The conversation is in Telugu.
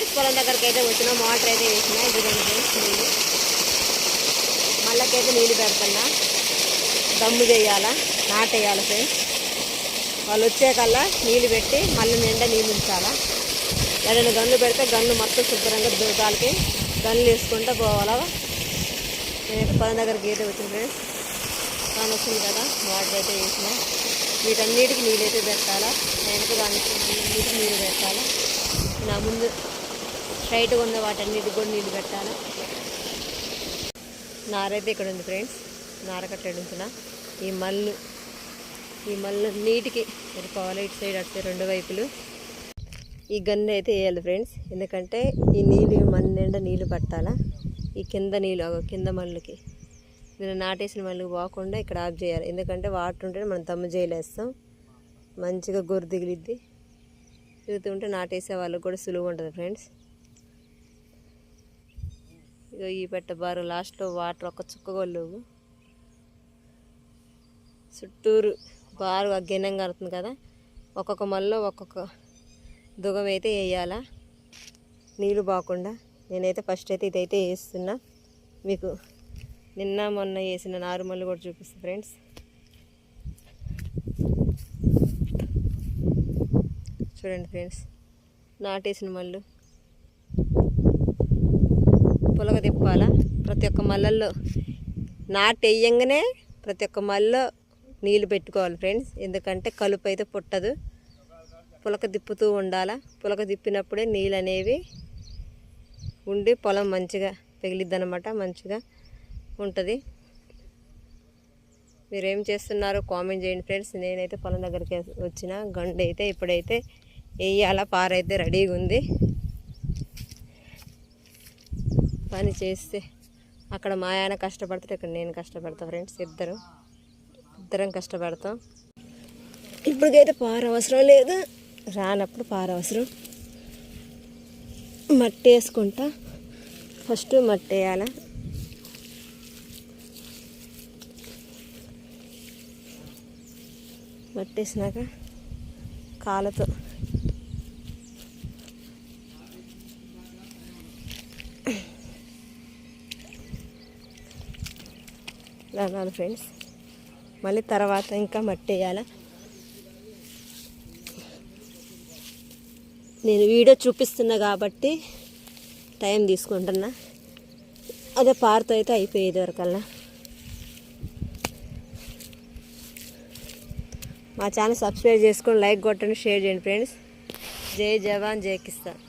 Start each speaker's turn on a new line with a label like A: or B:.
A: ఫ్రెండ్స్ పొలం దగ్గరికి అయితే వచ్చినా మోటార్ అయితే వేసిన ఇదిగోండి ఫ్రెండ్స్ నీళ్ళు. మళ్ళకైతే నీళ్ళు పెడుతున్నా దమ్ము చేయాలా? నాటేయాలి ఫ్రెండ్స్ వాళ్ళు వచ్చేకల్లా నీళ్ళు పెట్టి మళ్ళీ నిండా నీళ్ళు ఉంచాలా? ఏదైనా గన్ను పెడితే గన్ను మొత్తం శుభ్రంగా దూకాలకి గన్నులు వేసుకుంటూ పోవాలా? నేను పొలం దగ్గరికి అయితే వచ్చింది ఫ్రెండ్స్ కానీ వచ్చింది కదా వాటర్ అయితే వేసిన. వీటన్నిటికి నీళ్ళు అయితే పెట్టాలా వెనక దానికి నీళ్ళు పెట్టాలా? నా ముందు స్ట్రైట్గా ఉన్న వాటన్నిటికి కూడా నీళ్ళు పెట్టాలా. నారైతే ఇక్కడ ఉంది ఫ్రెండ్స్. నార కట్టడి ఉంచిన? ఈ మల్లు. ఈ మల్లు నీటికి సరిపోవాలి. ఇటు సైడ్ అటు సైడ్ రెండు వైపులు. ఈ గన్ను అయితే వేయాలి ఫ్రెండ్స్. ఎందుకంటే ఈ నీళ్ళు మన నిండా నీళ్ళు పట్టాలా? ఈ కింద నీళ్ళు అగో కింద మళ్ళుకి నేను నాటేసిన మళ్ళీ పోకుండా ఇక్కడ ఆఫ్ చేయాలి. ఎందుకంటే వాటర్ ఉంటే మనం దమ్ము చేయలేస్తాం మంచిగా గొర్రె దిగిలిద్ది తిరుగుతుంటే నాటేసే వాళ్ళకి కూడా సులువు ఉంటుంది ఫ్రెండ్స్. ఈ పెట్ట బారు లాస్ట్లో వాటర్ ఒక్క చుక్క లేవు చుట్టూరు బారు అగ్గినం కడుతుంది కదా ఒక్కొక్క మళ్ళీ ఒక్కొక్క దుగం అయితే వేయాలా? నీళ్ళు బాకుండా. నేనైతే ఫస్ట్ అయితే ఇదైతే వేస్తున్నా. మీకు నిన్న మొన్న వేసిన నారుమల్లి కూడా చూపిస్తాను ఫ్రెండ్స్. చూడండి ఫ్రెండ్స్ నాటేసిన మళ్ళు. పులగ తిప్పాలా? ప్రతి ఒక్క మల్లల్లో నాటు వేయంగానే ప్రతి ఒక్క మల్లో నీళ్ళు పెట్టుకోవాలి ఫ్రెండ్స్. ఎందుకంటే కలుపు అయితే పుట్టదు. పులక తిప్పుతూ ఉండాలా? పులక తిప్పినప్పుడే నీళ్ళు అనేవి ఉండి పొలం మంచిగా పెగిలిద్ది అనమాట మంచిగా ఉంటుంది. మీరు ఏం చేస్తున్నారో కామెంట్ చేయండి ఫ్రెండ్స్. నేనైతే పొలం దగ్గరికి వచ్చిన గండి అయితే ఇప్పుడైతే వేయాల? పారైతే రెడీగా ఉంది పని చేస్తే అక్కడ మా ఆయన కష్టపడితే ఇక్కడ నేను కష్టపడతా ఫ్రెండ్స్ ఇద్దరు. ఇద్దరం కష్టపడతాం. ఇప్పటికైతే పార అవసరం లేదు. రానప్పుడు పార అవసరం. మట్టి వేసుకుంటా. ఫస్ట్ మట్టి వేయాల? మట్టి వేసినాక కాళ్ళతో అనాలి ఫ్రెండ్స్. మళ్ళీ తర్వాత ఇంకా మట్టి వేయాలా? నేను వీడియో చూపిస్తున్నా కాబట్టి టైం తీసుకుంటున్నా. అదే పార్తో అయితే అయిపోయేది వరకల్లా. మా ఛానల్ సబ్స్క్రైబ్ చేసుకొని లైక్ కొట్టండి షేర్ చేయండి ఫ్రెండ్స్. జై జవాన్ జై కిస్తాన్